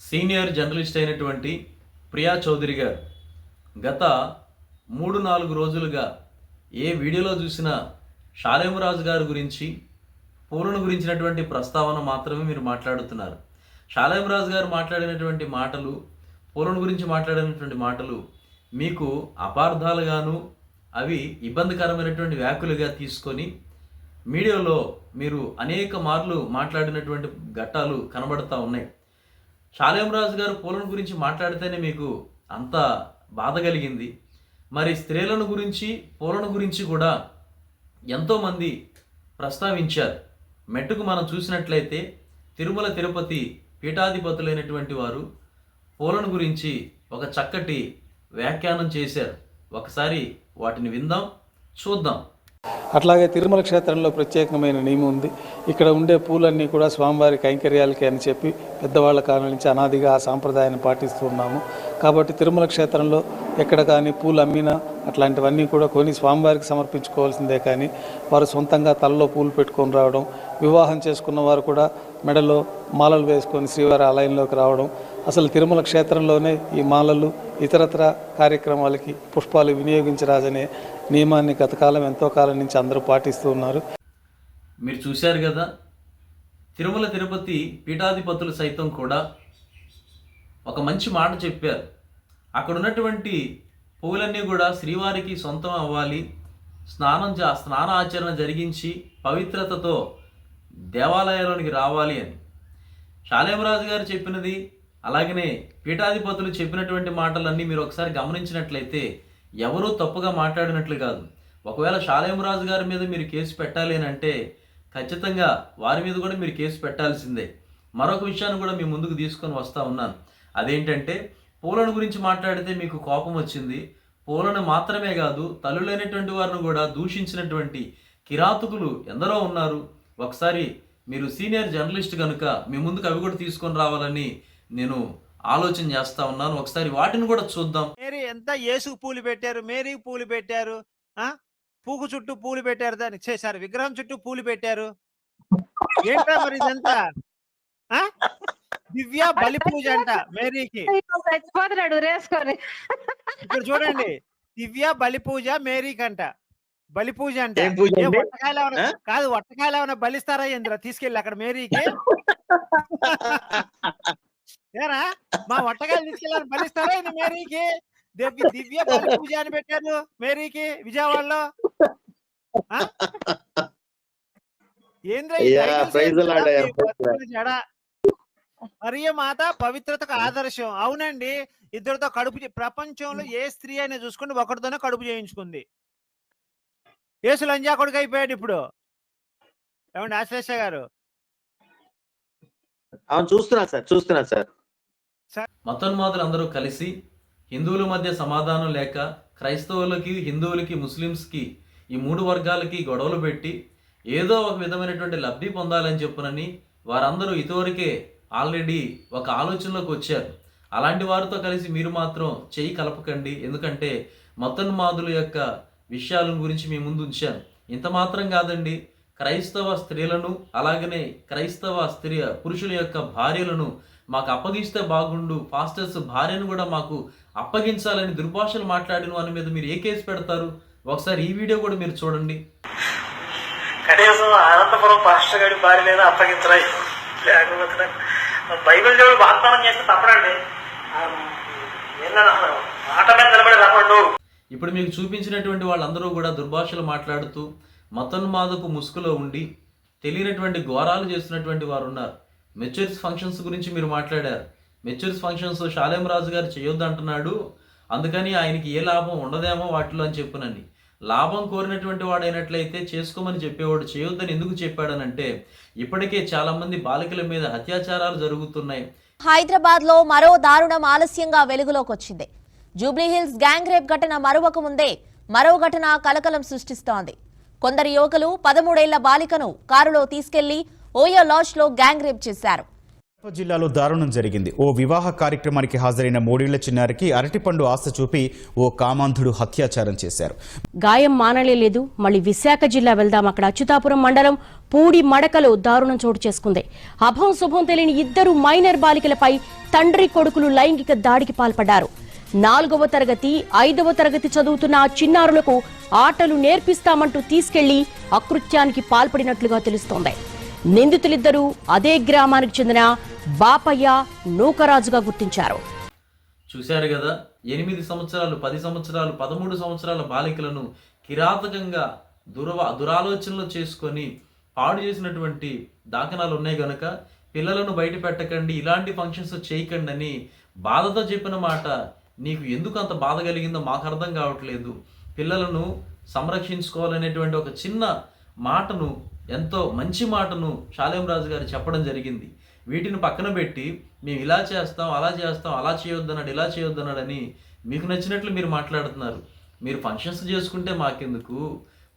Senior journalist అయినటువంటి ప్రియా చౌదరి గారు గత మూడు నాలుగు రోజులుగా ఏ వీడియోలో చూసినా షాలేమరాజు గారి గురించి పూలను గురించినటువంటి ప్రస్తావన మాత్రమే మీరు మాట్లాడుతున్నారు. షాలేమరాజు గారు మాట్లాడినటువంటి మాటలు పూలను గురించి మాట్లాడినటువంటి మాటలు మీకు అపార్థాలుగాను అవి ఇబ్బందికరమైనటువంటి వ్యాఖ్యలుగా తీసుకొని మీడియాలో మీరు అనేక మార్లు మాట్లాడినటువంటి ఘట్టాలు కనబడతా ఉన్నాయి. షాలేమరాజు గారు పూలను గురించి మాట్లాడితేనే మీకు అంత బాధ కలిగింది. మరి స్త్రీలను గురించి పూలను గురించి కూడా ఎంతోమంది ప్రస్తావించారు. మెట్టుకు మనం చూసినట్లయితే తిరుమల తిరుపతి పీఠాధిపతులైనటువంటి వారు పూలను గురించి ఒక చక్కటి వ్యాఖ్యానం చేశారు. ఒకసారి వాటిని విందాం చూద్దాం. అట్లాగే తిరుమల క్షేత్రంలో ప్రత్యేకమైన నియమం ఉంది. ఇక్కడ ఉండే పూలన్నీ కూడా స్వామివారి కైంకర్యాలకే అని చెప్పి పెద్దవాళ్ళ కాలం నుంచి అనాదిగా ఆ సాంప్రదాయాన్ని పాటిస్తూ ఉన్నాము. కాబట్టి తిరుమల క్షేత్రంలో ఎక్కడ కానీ పూలు అమ్మినా అట్లాంటివన్నీ కూడా కొని స్వామివారికి సమర్పించుకోవాల్సిందే కానీ వారు సొంతంగా తలలో పూలు పెట్టుకొని రావడం వివాహం చేసుకున్న వారు కూడా మెడలో మాలలు వేసుకొని శ్రీవారి ఆలయంలోకి రావడం అసలు తిరుమల క్షేత్రంలోనే ఈ మాలలు ఇతరత్ర కార్యక్రమాలకి పుష్పాలు వినియోగించరాదనే నియమాన్ని గతకాలం ఎంతో కాలం నుంచి అందరూ పాటిస్తూ ఉన్నారు. మీరు చూశారు కదా తిరుమల తిరుపతి పీఠాధిపతులు సైతం కూడా ఒక మంచి మాట చెప్పారు. అక్కడ ఉన్నటువంటి పువ్వులన్నీ కూడా శ్రీవారికి సొంతం అవ్వాలి. స్నానం స్నాన ఆచరణ జరిగించి పవిత్రతతో దేవాలయాల్లోనికి రావాలి అని. శాలేమరాజు గారు చెప్పినది అలాగనే పీఠాధిపతులు చెప్పినటువంటి మాటలన్నీ మీరు ఒకసారి గమనించినట్లయితే ఎవరూ తప్పుగా మాట్లాడినట్లు కాదు. ఒకవేళ శాలేమరాజు గారి మీద మీరు కేసు పెట్టాలి అని అంటే ఖచ్చితంగా వారి మీద కూడా మీరు కేసు పెట్టాల్సిందే. మరొక విషయాన్ని కూడా మీ ముందుకు తీసుకొని వస్తూ ఉన్నాను. అదేంటంటే పూలను గురించి మాట్లాడితే మీకు కోపం వచ్చింది. పూలను మాత్రమే కాదు తల్లు లేనటువంటి వారిని కూడా దూషించినటువంటి కిరాతకులు ఎందరో ఉన్నారు. ఒకసారి మీరు సీనియర్ జర్నలిస్ట్ కనుక మీ ముందుకు అవి కూడా తీసుకొని రావాలని నేను ఆలోచన చేస్తా ఉన్నాను. ఒకసారి వాటిని కూడా చూద్దాం. మేరీ ఎంత యేసుకు పూలు పెట్టారు? మేరీ పూలు పెట్టారు? ఆ? పూకు చుట్టూ పూలు పెట్టారు దాన్ని. చేశారు విగ్రహం చుట్టూ పూలు పెట్టారు. ఏంట్రా మరి ఇదంతా? ఆ? దివ్య బలి పూజ అంట మేరీకి. చచ్చిపోతున్నాడు రేసుకొని. ఇక్కడ చూడండి. దివ్య బలి పూజ మేరీకి అంట బలి పూజ అంట. ఏం పూజ ఏ అండి? వట్టకాయలు ఏమైనా ఆ? కాదు వట్టకాయలు ఏమైనా బలిస్తారా ఇంద్ర తీసుకెళ్ళి అక్కడ మేరీకి. ఏరా? మా వట్టకాయలు తీసుకెళ్ళి బలిస్తారా ఇది మేరీకి? దివ్య పూజ అని పెట్టారు మేరీకి విజయవాడలో. మరియ మాత పవిత్రతకు ఆదర్శం. అవునండి ఇద్దరితో కడుపు ప్రపంచంలో ఏ స్త్రీ అయినా చూసుకుంటే ఒకరితోనే కడుపు చేయించుకుంది. యేసు లంజా కొడుకు అయిపోయాడు ఇప్పుడు. ఏమండి ఆశ్లేష గారు? అవును చూస్తున్నా సార్ చూస్తున్నా సార్. మతోన్మాదులు అందరూ కలిసి హిందువుల మధ్య సమాధానం లేక క్రైస్తవులకి హిందువులకి ముస్లిమ్స్కి ఈ మూడు వర్గాలకి గొడవలు పెట్టి ఏదో ఒక విధమైనటువంటి లబ్ధి పొందాలని చెప్పునని వారందరూ ఇదివరకే ఆల్రెడీ ఒక ఆలోచనలోకి వచ్చారు. అలాంటి వారితో కలిసి మీరు మాత్రం చేయి కలపకండి. ఎందుకంటే మతోన్మాదుల యొక్క విషయాల గురించి మీ ముందు ఉంచాను. ఇంత మాత్రం కాదండి. క్రైస్తవ స్త్రీలను అలాగనే క్రైస్తవ స్త్రీ పురుషుల యొక్క భార్యలను మాకు అప్పగిస్తే బాగుండు ఫాస్టర్స్ భార్యను కూడా మాకు అప్పగించాలని దుర్భాషలు మాట్లాడిన వారి మీద మీరు ఏ కేసు పెడతారు? ఒకసారి ఈ వీడియో కూడా మీరు చూడండి. కనీసం అనంతపురం పాస్టర్ గారి భార్య లేదా అప్పగించరా లేకపోతే బైబిల్ దేవుడు వాగ్దానం చేస్తే తప్పడండి. మాట మీద నిలబడి ఇప్పుడు మీకు చూపించినటువంటి వాళ్ళందరూ కూడా దుర్భాషలు మాట్లాడుతూ మతోన్మాదపు ముసుగులో ఉండి తెలియనటువంటి ఘోరాలు చేస్తున్నటువంటి వారు ఉన్నారు మెచ్యూర్స్ ఫంక్షన్స్ గురించి మీరు మాట్లాడారు. మెచ్యూర్స్ ఫంక్షన్స్ షాలేం రాజు గారు చేయొద్దు అంటున్నాడు అందుకని ఆయనకి ఏ లాభం ఉండదేమో వాటిలో అని చెప్పునండి. లాభం కోరినటువంటి వాడైనట్లయితే చేసుకోమని చెప్పేవాడు చేయొద్దని ఎందుకు చెప్పాడనంటే ఇప్పటికే చాలామంది బాలికల మీద అత్యాచారాలు జరుగుతున్నాయి. హైదరాబాద్లో మరో దారుణం ఆలస్యంగా వెలుగులోకి వచ్చింది జూబ్లీహిల్స్ గ్యాంగ్ రేప్ ఘటన మరొక ముందే మరో ఘటన కలకలం సృష్టిస్తోంది. కొందరు యువకులు పదమూడేళ్ళ బాలికను కారులో తీసుకెళ్ళి ఓయో లాడ్జ్లో గ్యాంగ్ రేప్ చేశారు. కడప జిల్లాలో దారుణం జరిగింది. ఓ వివాహ కార్యక్రమానికి హాజరైన మూడేళ్ళ చిన్నారికి అరటిపండు ఆశ చూపి ఓ కామాంధుడు హత్యాచారం చేశారు. గాయం మానలే లేదు. మళ్ళీ విశాఖ జిల్లా వెళ్దాం. అక్కడ అచ్యుతాపురం మండలం పూడి మడకలో దారుణం చోటు చేసుకుంది. అభం శుభం తెలియని ఇద్దరు మైనర్ బాలికలపై తండ్రి కొడుకులు లైంగిక దాడికి పాల్పడ్డారు. నాలుగవ తరగతి ఐదవ తరగతి చదువుతున్న ఆ చిన్నారులకు ఆటలు నేర్పిస్తామంటూ తీసుకెళ్ళి అకృత్యానికి పాల్పడినట్లుగా తెలుస్తోంది. నిందితులిద్దరూ అదే గ్రామానికి చెందిన బాపయ్య నూకరాజుగా గుర్తించారు. చూశారు కదా ఎనిమిది సంవత్సరాలు పది సంవత్సరాలు పదమూడు సంవత్సరాల బాలికలను కిరాతకంగా దురవ దురాలోచనలు చేసుకొని పాడు చేసినటువంటి దాఖనాలు ఉన్నాయి కనుక పిల్లలను బయట పెట్టకండి ఇలాంటి ఫంక్షన్స్ చేయకండి అని బాధతో చెప్పిన మాట నీకు ఎందుకు అంత బాధ కలిగిందో మాకు అర్థం కావట్లేదు. పిల్లలను సంరక్షించుకోవాలనేటువంటి ఒక చిన్న మాటను ఎంతో మంచి మాటను షాలేం రాజు గారు చెప్పడం జరిగింది. వీటిని పక్కన పెట్టి మేము ఇలా చేస్తాం అలా చేస్తాం అలా చేయొద్దన్నాడు ఇలా చేయొద్దన్నాడని మీకు నచ్చినట్లు మీరు మాట్లాడుతున్నారు. మీరు ఫంక్షన్స్ చేసుకుంటే మాకెందుకు?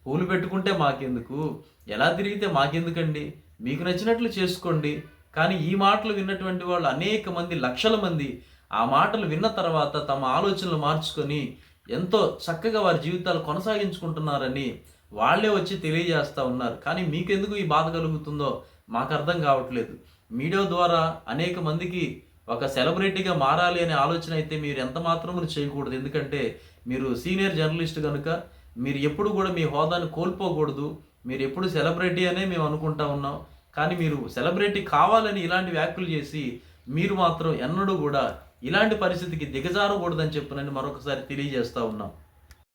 పూలు పెట్టుకుంటే మాకెందుకు? ఎలా తిరిగితే మాకెందుకండి? మీకు నచ్చినట్లు చేసుకోండి. కానీ ఈ మాటలు విన్నటువంటి వాళ్ళు అనేక మంది లక్షల మంది ఆ మాటలు విన్న తర్వాత తమ ఆలోచనలు మార్చుకొని ఎంతో చక్కగా వారి జీవితాలు కొనసాగించుకుంటున్నారని వాళ్ళే వచ్చి తెలియజేస్తూ ఉన్నారు. కానీ మీకెందుకు ఈ బాధ కలుగుతుందో మాకు అర్థం కావట్లేదు. మీడియా ద్వారా అనేక మందికి ఒక సెలబ్రిటీగా మారాలి అనే ఆలోచన అయితే మీరు ఎంత మాత్రము చేయకూడదు. ఎందుకంటే మీరు సీనియర్ జర్నలిస్ట్ కనుక మీరు ఎప్పుడు కూడా మీ హోదాను కోల్పోకూడదు. మీరు ఎప్పుడు సెలబ్రిటీ అనే మేము అనుకుంటా ఉన్నాం. కానీ మీరు సెలబ్రిటీ కావాలని ఇలాంటి వ్యాఖ్యలు చేసి మీరు మాత్రం ఎన్నడూ కూడా ఇలాంటి పరిస్థితికి దిగజారకూడదని చెప్పునని మరొకసారి తెలియజేస్తా ఉన్నాం.